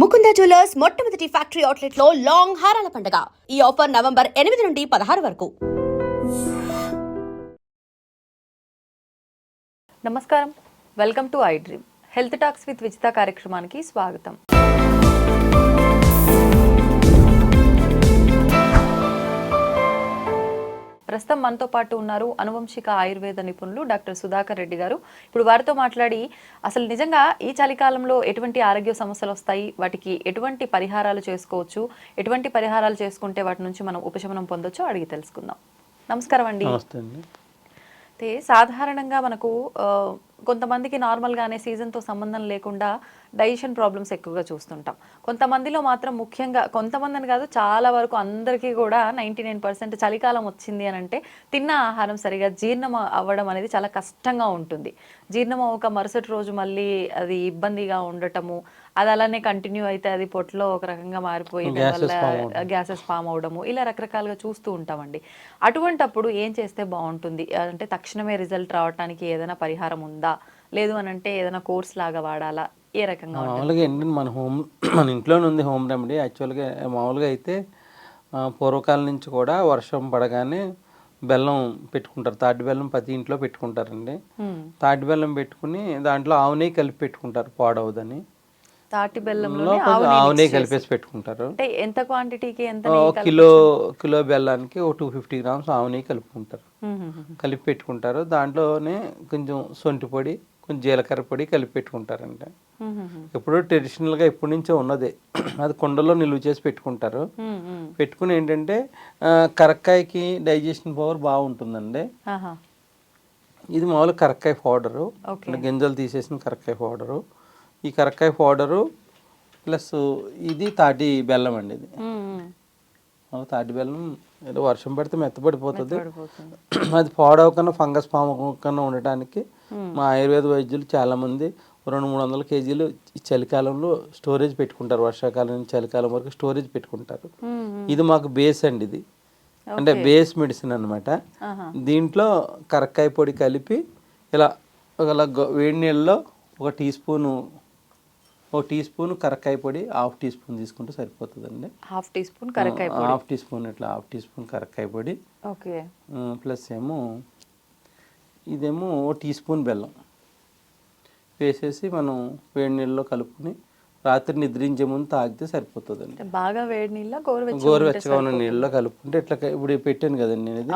Mukunda jewellers మొట్టమొదటి factory అవుట్లెట్లో long హారాల పండుగ. ఈ ఆఫర్ నవంబర్ ఎనిమిది నుండి పదహారు వరకు. నమస్కారం. Welcome to I dream. Health talks with Vijitha కార్యక్రమానికి స్వాగతం. ప్రస్తుతం మనతో పాటు ఉన్నారు అనువంశిక ఆయుర్వేద నిపుణులు డాక్టర్ సుధాకర్ రెడ్డి గారు. ఇప్పుడు వారితో మాట్లాడి అసలు నిజంగా ఈ చలికాలంలో ఎటువంటి ఆరోగ్య సమస్యలు వస్తాయి? వాటికి ఎటువంటి పరిహారాలు చేసుకోవచ్చు? ఎటువంటి పరిహారాలు చేసుకుంటే వాటి నుంచి మనం ఉపశమనం పొందొచ్చో అడిగి తెలుసుకుందాం. నమస్కారం అండి. అయితే సాధారణంగా మనకు కొంతమందికి నార్మల్గానే సీజన్తో సంబంధం లేకుండా డైజెషన్ ప్రాబ్లమ్స్ ఎక్కువగా చూస్తుంటాం. కొంతమందిలో మాత్రం ముఖ్యంగా కొంతమందిని కాదు చాలా వరకు అందరికీ కూడా నైంటీ నైన్ పర్సెంట్ చలికాలం వచ్చింది అని అంటే తిన్న ఆహారం సరిగా జీర్ణం అవ్వడం అనేది చాలా కష్టంగా ఉంటుంది. జీర్ణం ఒక మరుసటి రోజు మళ్ళీ అది ఇబ్బందిగా ఉండటము అది అలానే కంటిన్యూ అయితే అది పొట్టలో ఒక రకంగా మారిపోయి గ్యాసెస్ ఫామ్ అవడము. ఇలా రకరకాలుగా చూస్తూ ఉంటామండి. అటువంటప్పుడు ఏం చేస్తే బాగుంటుంది? అంటే తక్షణమే రిజల్ట్ రావడానికి ఏదైనా పరిహారం ఉందా? లేదు అని అంటే ఏదైనా కోర్స్ లాగా వాడాలా? ఏ రకంగా? మామూలుగా ఏంటంటే మన హోమ్ మన ఇంట్లోనే ఉంది హోమ్ రెమెడీ యాక్చువల్గా మామూలుగా అయితే పూర్వకాలం నుంచి కూడా వర్షం పడగానే బెల్లం పెట్టుకుంటారు. తాటి బెల్లం ప్రతి ఇంట్లో పెట్టుకుంటారండి. తాటి బెల్లం పెట్టుకుని దాంట్లో ఆవు నెయ్యి కలిపి పెట్టుకుంటారు పాడవదని. తాటి బెల్లంలో ఆవు నెయ్యి కలిపేసి పెట్టుకుంటారు. అంటే ఎంత క్వాంటిటీకి ఎంత కిలో కిలో బెల్లానికి ఒక టూ ఫిఫ్టీ గ్రామ్స్ ఆవు నెయ్యి కలుపుకుంటారు. కలిపి పెట్టుకుంటారు. దాంట్లోనే కొంచెం సొంటి పొడి కొంచెం జీలకర్ర పొడి కలిపి హ్మ్. ఎప్పుడో ట్రెడిషనల్గా ఎప్పటి నుంచో ఉన్నదే. అది కుండలో నిలువ చేసి పెట్టుకుంటారు. పెట్టుకుని ఏంటంటే కరక్కాయకి డైజెషన్ పవర్ బాగుంటుందండి. ఇది మామూలుగా కరక్కాయ పౌడరు. గింజలు తీసేసిన కరక్కాయ పౌడరు. ఈ కరక్కాయ పౌడరు ప్లస్ ఇది తాటి బెల్లం అండి ఇది. తాటి బెల్లం ఏదో వర్షం పడితే మెత్తపడిపోతుంది పడిపోతుంది. అది పాడవకన్నా ఫంగస్ పామకన్నా ఉండటానికి మా ఆయుర్వేద వైద్యులు చాలామంది రెండు మూడు వందల కేజీలు ఈ చలికాలంలో స్టోరేజ్ పెట్టుకుంటారు. వర్షాకాలం నుంచి చలికాలం వరకు స్టోరేజ్ పెట్టుకుంటారు. ఇది మాకు బేస్ అండి ఇది. అంటే బేస్ మెడిసిన్ అన్నమాట. ఆహా. దీంట్లో కరక్కాయ పొడి కలిపి ఇలా ఇలా వేడి నీళ్ళలో ఒక టీ స్పూను ఒక టీ స్పూన్ కరక్కాయ పొడి హాఫ్ టీ స్పూన్ తీసుకుంటే సరిపోతుందండి. హాఫ్ టీ స్పూన్ కరక్కాయ పొడి. హాఫ్ టీ స్పూన్ ఇట్లా హాఫ్ టీ స్పూన్ కరక్కాయ పొడి. ఓకే. ప్లస్ ఏమో ఇదేమో ఓ టీ స్పూన్ బెల్లం. వేసేసి మనం వేడి నీళ్ళలో కలుపుకుని రాత్రి నిద్రించే ముందు తాగితే సరిపోతుందండి. బాగా వేడి నీళ్ళ గోరువెచ్చగా ఉన్న నీళ్ళలో కలుపుకుంటే ఇట్లా ఇప్పుడు పెట్టాను కదండి నేను ఇది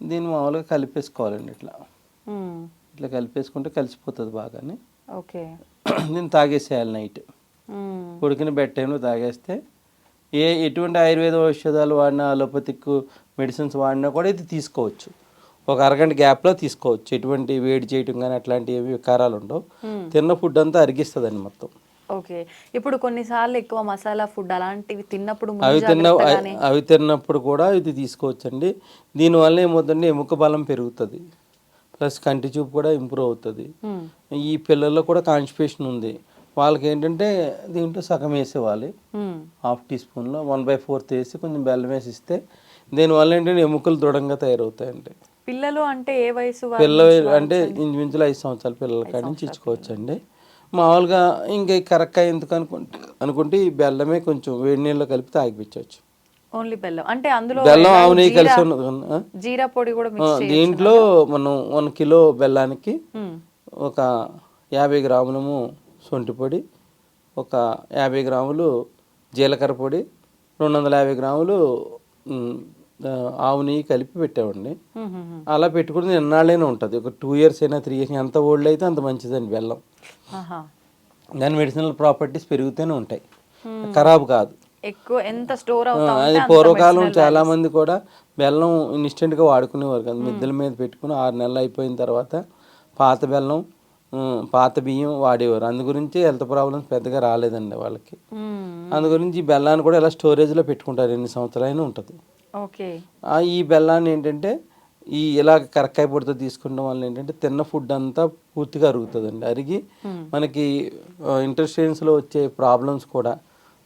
దీన్ని మామూలుగా కలిపేసుకోవాలండి ఇట్లా. ఇట్లా కలిపేసుకుంటే కలిసిపోతుంది బాగానే. ఓకే. దీన్ని తాగేసేయాలి నైట్. ఉడికిన బెడ్ టైంలో తాగేస్తే ఏ ఎటువంటి ఆయుర్వేద ఔషధాలు వాడినా అలోపతిక్ మెడిసిన్స్ వాడినా కూడా ఇది తీసుకోవచ్చు. ఒక అరగంట గ్యాప్లో తీసుకోవచ్చు. ఎటువంటి వేడి చేయటం కానీ అట్లాంటి ఏవి వికారాలు ఉండవు. తిన్న ఫుడ్ అంతా అరిగిస్తుందండి మొత్తం. ఓకే. ఇప్పుడు కొన్నిసార్లు ఎక్కువ మసాలా ఫుడ్ అలాంటివి తిన్నప్పుడు అవి తిన్న అవి తిన్నప్పుడు కూడా ఇది తీసుకోవచ్చండి. దీనివల్ల ఏమవుతుందంటే ఎముక బలం పెరుగుతుంది. ప్లస్ కంటి చూపు కూడా ఇంప్రూవ్ అవుతుంది. ఈ పిల్లల్లో కూడా కాన్స్టిపేషన్ ఉంది వాళ్ళకి ఏంటంటే దీంట్లో సగం వేసేవాలి. హాఫ్ టీ స్పూన్లో వన్ బై ఫోర్త్ వేసి కొంచెం బెల్లం వేసి ఇస్తే దీనివల్ల ఏంటంటే ఎముకలు దృఢంగా తయారవుతాయండి పిల్లలు అంటే ఏ వయసు? పిల్ల అంటే ఇంచుమించులు ఐదు సంవత్సరాల పిల్లల కాడి నుంచి ఇచ్చుకోవచ్చండి మామూలుగా ఇంకా ఈ కరక్కాయ ఎందుకు అనుకుంటే అనుకుంటే ఈ బెల్లమే కొంచెం వేడి నీళ్ళలో కలిపి తాగిపించవచ్చు ఓన్లీ బెల్లం. అంటే అందులో బెల్లం ఆవు నెయ్యి కలిసి ఉన్నది జీరా పొడి కూడా దీంట్లో మనం వన్ కిలో బెల్లానికి. ఒక యాభై గ్రాములము సొంటి పొడి ఒక యాభై గ్రాములు జీలకర్ర పొడి రెండు వందల యాభై గ్రాములు ఆవు నెయ్యి కలిపి పెట్టామండి. అలా పెట్టుకుని ఎన్నాళ్ళైనా ఉంటుంది. ఒక టూ ఇయర్స్ అయినా త్రీ ఇయర్స్ ఎంత ఓల్డ్ అయితే అంత మంచిదండి బెల్లం. దాని మెడిసినల్ ప్రాపర్టీస్ పెరుగుతూనే ఉంటాయి. ఖరాబ్ కాదు. ఎక్కువ ఎంత స్టోర్ అది పూర్వకాలం చాలా మంది కూడా బెల్లం ఇన్స్టెంట్గా వాడుకునేవారు కదా మిద్దెల మీద పెట్టుకుని ఆరు నెలలు అయిపోయిన తర్వాత పాత బెల్లం పాత బియ్యం వాడేవారు. అందు గురించి హెల్త్ ప్రాబ్లమ్స్ పెద్దగా రాలేదండి వాళ్ళకి. అందు గురించి ఈ బెల్లాన్ని కూడా ఇలా స్టోరేజ్లో పెట్టుకుంటారు ఎన్ని సంవత్సరాలైనా ఉంటుంది. ఓకే. ఈ బెల్లాన్ని ఏంటంటే ఈ ఇలా కరక్కాయ పొడితో తీసుకుంటాం వల్ల ఏంటంటే తిన్న ఫుడ్ అంతా పూర్తిగా అరుగుతుందండి. అరిగి మనకి ఇంటర్స్టెన్స్లో వచ్చే ప్రాబ్లమ్స్ కూడా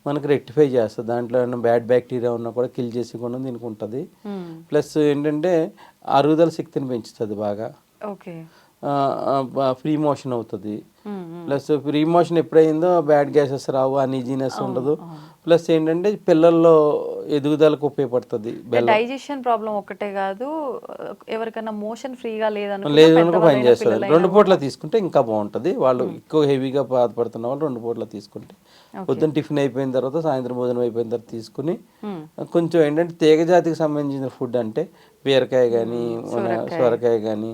మనకి రెక్టిఫై చేస్తుంది దాంట్లో ఏమైనా బ్యాడ్ బ్యాక్టీరియా ఉన్నా కూడా కిల్ చేసి కూడా దీనికి ఉంటుంది. ప్లస్ ఏంటంటే అరుగుదల శక్తిని పెంచుతుంది బాగా. ఓకే. ఫ్రీ మోషన్ అవుతుంది. ప్లస్ ఫ్రీ మోషన్ ఎప్పుడైందో బ్యాడ్ గ్యాసెస్ రావు అనీజీనెస్ ఉండదు. ప్లస్ ఏంటంటే పిల్లల్లో ఎదుగుదలకు ఉపయోగపడుతుంది డైజెషన్ ప్రాబ్లం ఒక్కటే కాదు ఎవరికైనా మోషన్ ఫ్రీగా లేదనుకో లేదు పని చేస్తుంది రెండు పూట్ల తీసుకుంటే ఇంకా బాగుంటుంది. వాళ్ళు ఎక్కువ హెవీగా బాధపడుతున్న వాళ్ళు రెండు పూట్ల తీసుకుంటే. పొద్దున్న టిఫిన్ అయిపోయిన తర్వాత సాయంత్రం భోజనం అయిపోయిన తర్వాత తీసుకుని కొంచెం ఏంటంటే తీగజాతికి సంబంధించిన ఫుడ్ అంటే బీరకాయ కానీ సొరకాయ. కానీ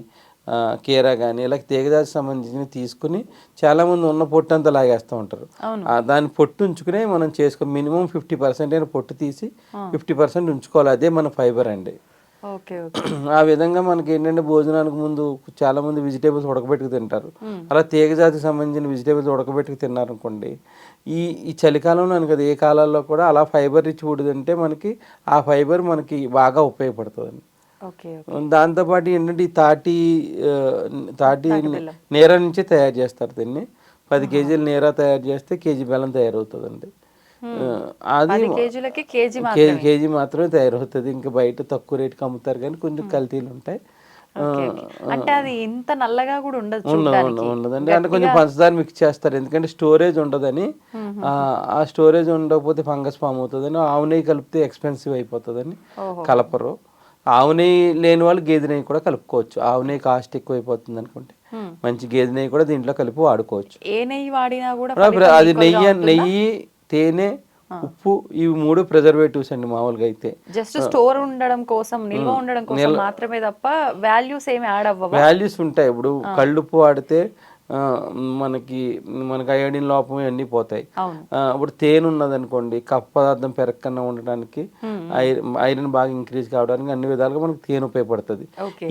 కీర కానీ ఇలా తీగజాతికి సంబంధించినవి తీసుకుని చాలా మంది ఉన్న పొట్టు అంతా లాగేస్తూ ఉంటారు. ఆ, దాన్ని పొట్టు ఉంచుకునే మనం చేసుకో మినిమం ఫిఫ్టీ పర్సెంట్ అయిన పొట్టు తీసి ఫిఫ్టీ పర్సెంట్ ఉంచుకోవాలి. అదే మన ఫైబర్ అండి. ఆ విధంగా మనకి ఏంటంటే భోజనానికి ముందు చాలా మంది వెజిటేబుల్స్ ఉడకబెట్టుకు తింటారు. అలా తీగజాతికి సంబంధించిన వెజిటేబుల్స్ ఉడకబెట్టుకు తిన్నారనుకోండి ఈ ఈ చలికాలంలో అని కదా ఏ కాలాల్లో కూడా అలా ఫైబర్ రిచ్ ఫుడ్ తింటే మనకి ఆ ఫైబర్ మనకి బాగా ఉపయోగపడుతుంది దాంతోపాటు ఏంటంటే ఈ తాటి తాటి నీర నుంచి తయారు చేస్తారు దీన్ని. పది కేజీలు నీర తయారు చేస్తే కేజీ బెల్లం తయారవుతుందండి. అది కేజీ కేజీ కేజీ మాత్రమే తయారవుతుంది. ఇంకా బయట తక్కువ రేటుకి అమ్ముతారు కానీ కొంచెం కల్తీలు ఉంటాయి. అంటే అది ఇంత నల్లగా కూడా ఉండదు ఉండదండి. అంటే కొంచెం పంచదార మిక్స్ చేస్తారు. ఎందుకంటే స్టోరేజ్ ఉండదని. ఆ, ఆ స్టోరేజ్ ఉండకపోతే ఫంగస్ ఫామ్ అవుతుందని. ఆవు నెయ్యి కలిపితే ఎక్స్పెన్సివ్ అయిపోతుందని కలపరు. ఆవు నెయ్యి లేని వాళ్ళు గేదె నెయ్యి కూడా కలుపుకోవచ్చు. ఆవు నెయ్యి కాస్ట్ ఎక్కువ అయిపోతుంది అనుకుంటే మంచి గేదె నెయ్యి కూడా దీంట్లో కలిపి వాడుకోవచ్చు. ఏ నెయ్యి వాడినా కూడా అది నెయ్యి నెయ్యి తేనె ఉప్పు ఇవి మూడు ప్రిజర్వేటివ్స్ అండి మామూలుగా అయితే. జస్ట్ స్టోర్ ఉండడం కోసం నిల్వ ఉండడం కోసం మాత్రమే తప్ప వాల్యూస్ ఏమి యాడ్ అవ్వవు? వాల్యూస్ ఉంటాయి. ఇప్పుడు కళ్ళుప్పు వాడితే మనకి మనకి అయోడిన్ లోపం ఇవన్నీ పోతాయి. ఇప్పుడు తేనె ఉన్నది అనుకోండి కఫ పదార్థం పెరగకుండా ఉండడానికి ఐరన్ బాగా ఇంక్రీజ్ కావడానికి అన్ని విధాలుగా మనకి తేనె ఉపయోగపడుతుంది.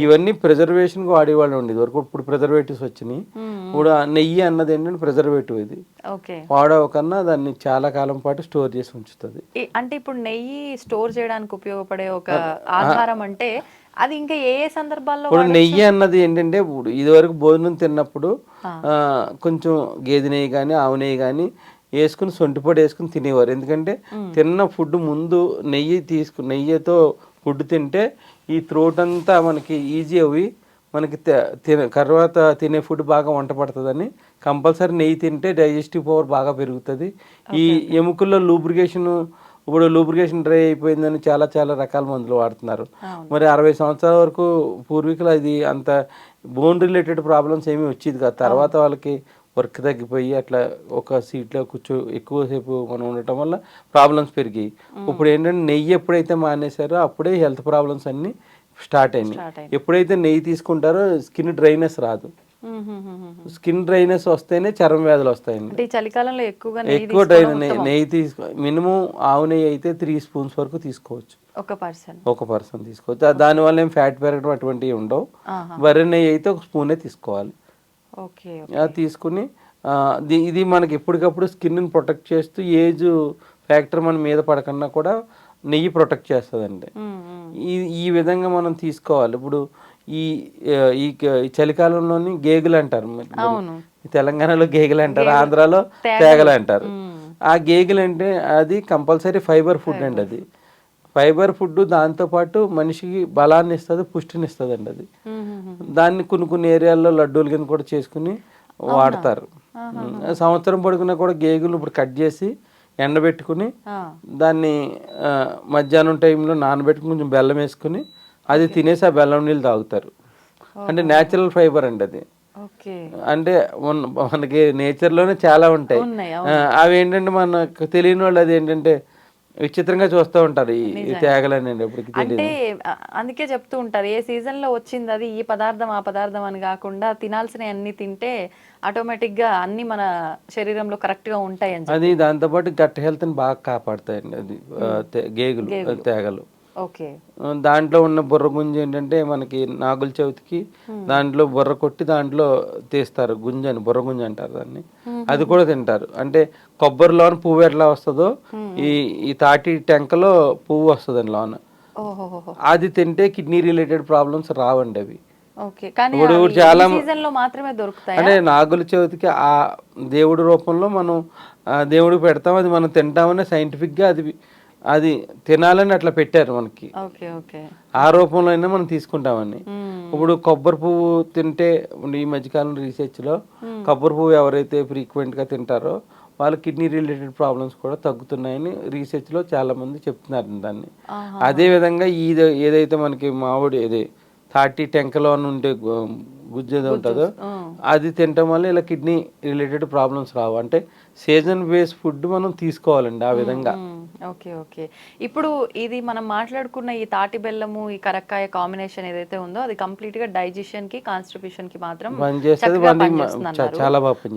ఇవన్నీ ప్రిజర్వేషన్కి వాడేవాళ్ళు ఉండేది. వరకు ఇప్పుడు ప్రిజర్వేటివ్స్ వచ్చినాయి. ఇప్పుడు నెయ్యి అన్నది ఏంటంటే ప్రిజర్వేటివ్ ఇది. ఓకే. వాడవకన్నా దాన్ని చాలా కాలం పాటు స్టోర్ చేసి ఉంచుతుంది. అంటే ఇప్పుడు నెయ్యి స్టోర్ చేయడానికి ఉపయోగపడే ఒక ఆధారం అంటే అది ఇంకా ఏ ఏ సందర్భాల్లో ఇప్పుడు నెయ్యి అన్నది ఏంటంటే ఇప్పుడు ఇదివరకు భోజనం తిన్నప్పుడు కొంచెం గేదె నెయ్యి కానీ ఆవు నెయ్యి కానీ వేసుకుని సొంటిపొడి వేసుకుని తినేవారు. ఎందుకంటే తిన్న ఫుడ్ ముందు నెయ్యి తీసుకు నెయ్యితో ఫుడ్ తింటే ఈ త్రోట్ అంతా మనకి ఈజీ అవి మనకి తిన తర్వాత తినే ఫుడ్ బాగా వంట పడుతుందని కంపల్సరీ నెయ్యి తింటే డైజెస్టివ్ పవర్ బాగా పెరుగుతుంది. ఈ ఎముకల్లో లూబ్రికేషన్ ఇప్పుడు లూబ్రికేషన్ డ్రై అయిపోయిందని చాలా చాలా రకాల మందులు వాడుతున్నారు. మరి అరవై సంవత్సరాల వరకు పూర్వీకులు అది అంత బోన్ రిలేటెడ్ ప్రాబ్లమ్స్ ఏమీ వచ్చేది కాదు. తర్వాత వాళ్ళకి వర్క్ తగ్గిపోయి అట్లా ఒక సీట్లో కూర్చో ఎక్కువసేపు మనం ఉండటం వల్ల ప్రాబ్లమ్స్ పెరిగాయి. ఇప్పుడు ఏంటంటే నెయ్యి ఎప్పుడైతే మానేశారో అప్పుడే హెల్త్ ప్రాబ్లమ్స్ అన్నీ స్టార్ట్ అయినాయి. ఎప్పుడైతే నెయ్యి తీసుకుంటారో స్కిన్ డ్రైనెస్ రాదు. స్కిన్ డ్రైనెస్ వస్తేనే చర్మ వ్యాధులు వస్తాయండి. చలికాలంలో ఎక్కువగా ఎక్కువ డ్రైన్ నెయ్యి తీసుకో మినిమం ఆవు నెయ్యి అయితే త్రీ స్పూన్స్ వరకు తీసుకోవచ్చు. ఒక పర్సన్. ఒక పర్సన్ తీసుకోవచ్చు. దానివల్ల ఏం ఫ్యాట్ పెరగడం అటువంటివి ఉండవు. బర్రె నెయ్యి అయితే ఒక స్పూనే తీసుకోవాలి. ఓకే తీసుకుని ఇది మనకి ఎప్పటికప్పుడు స్కిన్ని ప్రొటెక్ట్ చేస్తూ ఏజ్ ఫ్యాక్టర్ మన మీద పడకుండా కూడా నెయ్యి ప్రొటెక్ట్ చేస్తుందండి. ఈ ఈ విధంగా మనం తీసుకోవాలి. ఇప్పుడు ఈ ఈ చలికాలంలోని గేగులు అంటారు. తెలంగాణలో గేగులు అంటారు ఆంధ్రాలో తేగలు. అంటారు. ఆ గేగులు అంటే అది కంపల్సరీ ఫైబర్ ఫుడ్ అండి అది. ఫైబర్ ఫుడ్ దాంతోపాటు మనిషికి బలాన్ని ఇస్తుంది పుష్టిని ఇస్తుంది అండి అది. దాన్ని కొన్ని కొన్ని ఏరియాల్లో లడ్డూల కింద కూడా చేసుకుని వాడతారు. సంవత్సరం పొడుగునా కూడా గేగులు ఇప్పుడు కట్ చేసి ఎండబెట్టుకుని దాన్ని మధ్యాహ్నం టైంలో నానబెట్టుకుని కొంచెం బెల్లం వేసుకుని అది తినేసి ఆ బెల్లం నీళ్ళు తాగుతారు. అంటే న్యాచురల్ ఫైబర్ అండి అది. అంటే మన- మనకి నేచర్లోనే చాలా ఉంటాయి. అవి ఏంటంటే మనకు తెలియని వాళ్ళు అది ఏంటంటే విచిత్రంగా చూస్తూ ఉంటారు ఈ ఈ తేగలని ఎప్పటికి తెలియదు. అంటే అందుకే చెప్తూ ఉంటారు ఏ సీజన్లో వచ్చింది అది ఈ పదార్థం ఆ పదార్థం అని కాకుండా తినాల్సిన అన్ని తింటే ఆటోమేటిక్గా అన్ని మన శరీరంలో కరెక్ట్గా ఉంటాయి అది దాంతోపాటు గట్ హెల్త్ని బాగా కాపాడుతాయండి అది గేగులు. తేగలు. దాంట్లో ఉన్న బుర్ర గుంజ ఏంటంటే మనకి నాగుల చవితికి దాంట్లో బుర్ర కొట్టి దాంట్లో తీస్తారు గుంజ అని బుర్ర గుంజ అంటారు దాన్ని. అది కూడా తింటారు. అంటే కొబ్బరిలోన పువ్వు ఎట్లా వస్తుందో ఈ ఈ తాటి టెంకలో పువ్వు వస్తుంది లోన. అది తింటే కిడ్నీ రిలేటెడ్ ప్రాబ్లమ్స్ రావండి అవి. ఓకే. ఇప్పుడు చాలా మాత్రమే దొరుకుతాయి? అంటే నాగుల చవితికి ఆ దేవుడి రూపంలో మనం దేవుడికి పెడతాం అది మనం తింటామని scientific గా అది అది తినాలని అట్లా పెట్టారు మనకి. ఆ రూపంలో అయినా మనం తీసుకుంటామని ఇప్పుడు కొబ్బరి పువ్వు తింటే ఈ మధ్యకాలం రీసెర్చ్లో కొబ్బరి పువ్వు ఎవరైతే ఫ్రీక్వెంట్గా తింటారో వాళ్ళ కిడ్నీ రిలేటెడ్ ప్రాబ్లమ్స్ కూడా తగ్గుతున్నాయని రీసెర్చ్లో చాలా మంది చెప్తున్నారు దాన్ని. అదే విధంగా ఇది ఏదైతే మనకి మామిడి ఇది థర్టీ టెంకలో అని ఉండే గు- గుజ్జు ఏదో ఉంటుందో అది తినటం వల్ల ఇలా కిడ్నీ రిలేటెడ్ ప్రాబ్లమ్స్ రావు. అంటే సీజన్ బేస్ ఫుడ్ మనం తీసుకోవాలండి ఆ విధంగా. ఓకే ఓకే ఇప్పుడు ఇది మనం మాట్లాడుకున్న ఈ తాటి బెల్లము ఈ కరక్కాయ కాంబినేషన్ ఏదైతే ఉందో అది కంప్లీట్గా డైజెషన్కి కాన్స్టిపేషన్కి మాత్రం. చాలా.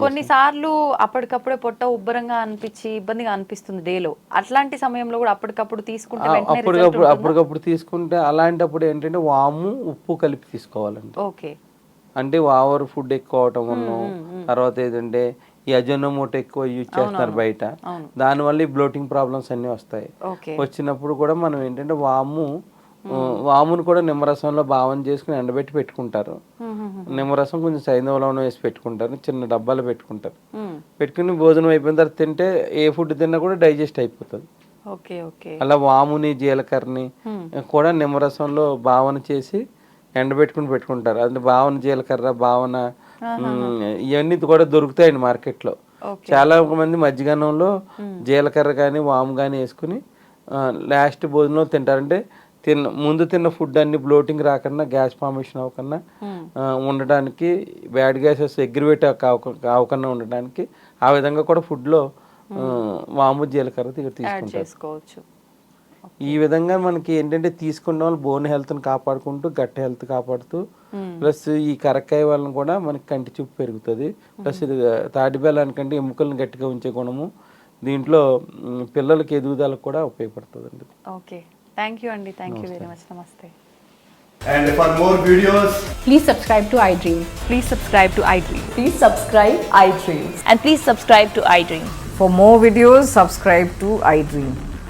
కొన్నిసార్లు అప్పటికప్పుడే పొట్ట ఉబ్బరంగా అనిపించి ఇబ్బందిగా అనిపిస్తుంది డేలో అట్లాంటి సమయంలో కూడా అప్పటికప్పుడు తీసుకుంటే అప్పటికప్పుడు? అప్పటికప్పుడు తీసుకుంటే అలాంటిప్పుడు ఏంటంటే వాము ఉప్పు కలిపి తీసుకోవాలండి ఓకే అంటే ఓవర్ ఫుడ్ ఎక్కువ అవటం వల్ల తర్వాత ఏంటంటే ఈ అజోనమోటో ఎక్కువ యూజ్ చేస్తున్నారు బయట. దానివల్ల ఈ బ్లోటింగ్ ప్రాబ్లమ్స్ అన్నీ వస్తాయి. వచ్చినప్పుడు కూడా మనం ఏంటంటే వాము వామును కూడా నిమ్మరసంలో భావన చేసుకుని ఎండబెట్టి పెట్టుకుంటారు. నిమ్మరసం కొంచెం సైంధవలం వేసి పెట్టుకుంటారు. చిన్న డబ్బాలో పెట్టుకుంటారు. పెట్టుకుని భోజనం అయిపోయిన తర్వాత తింటే ఏ ఫుడ్ తిన్నా కూడా డైజెస్ట్ అయిపోతుంది. అలా వాముని జీలకర్రని కూడా నిమ్మరసంలో భావన చేసి ఎండబెట్టుకుని పెట్టుకుంటారు. అది భావన జీలకర్ర భావన ఇవన్నీ కూడా దొరుకుతాయండి మార్కెట్లో. చాలా మంది మజ్జిగన్నంలో జీలకర్ర కానీ వాము కానీ వేసుకుని లాస్ట్ భోజనంలో తింటారంటే తిన్న ముందు తిన్న ఫుడ్ అన్ని బ్లోటింగ్ రాకుండా గ్యాస్ ఫార్మేషన్ అవ్వకుండా ఉండడానికి బ్యాడ్ గ్యాసెస్ ఎగ్రివేట్ అవ్వకుండా ఉండడానికి ఆ విధంగా కూడా ఫుడ్లో వాము జీలకర్ర చేసుకోవచ్చు. ఈ విధంగా మనకి ఏంటంటే తీసుకున్న వాళ్ళు బోన్ హెల్త్ని కాపాడుకుంటూ గట్టి హెల్త్ కాపాడుతూ ప్లస్ ఈ కరక్కాయ వలన కూడా మనకి కంటి చూపు పెరుగుతుంది ప్లస్ ఇది తాటి బెల్లానికంటే ఎముకలను గట్టిగా ఉంచే గుణము దీంట్లో పిల్లలకి ఎదుగుదలకు కూడా ఉపయోగపడుతుంది అండి ఓకే థ్యాంక్ యూ అండి థ్యాంక్ యూ వెరీ మచ్ నమస్తే And for more videos, Please subscribe to iDream. Please subscribe to iDream. Please subscribe iDream. And please subscribe to iDream. For more videos, subscribe to iDream.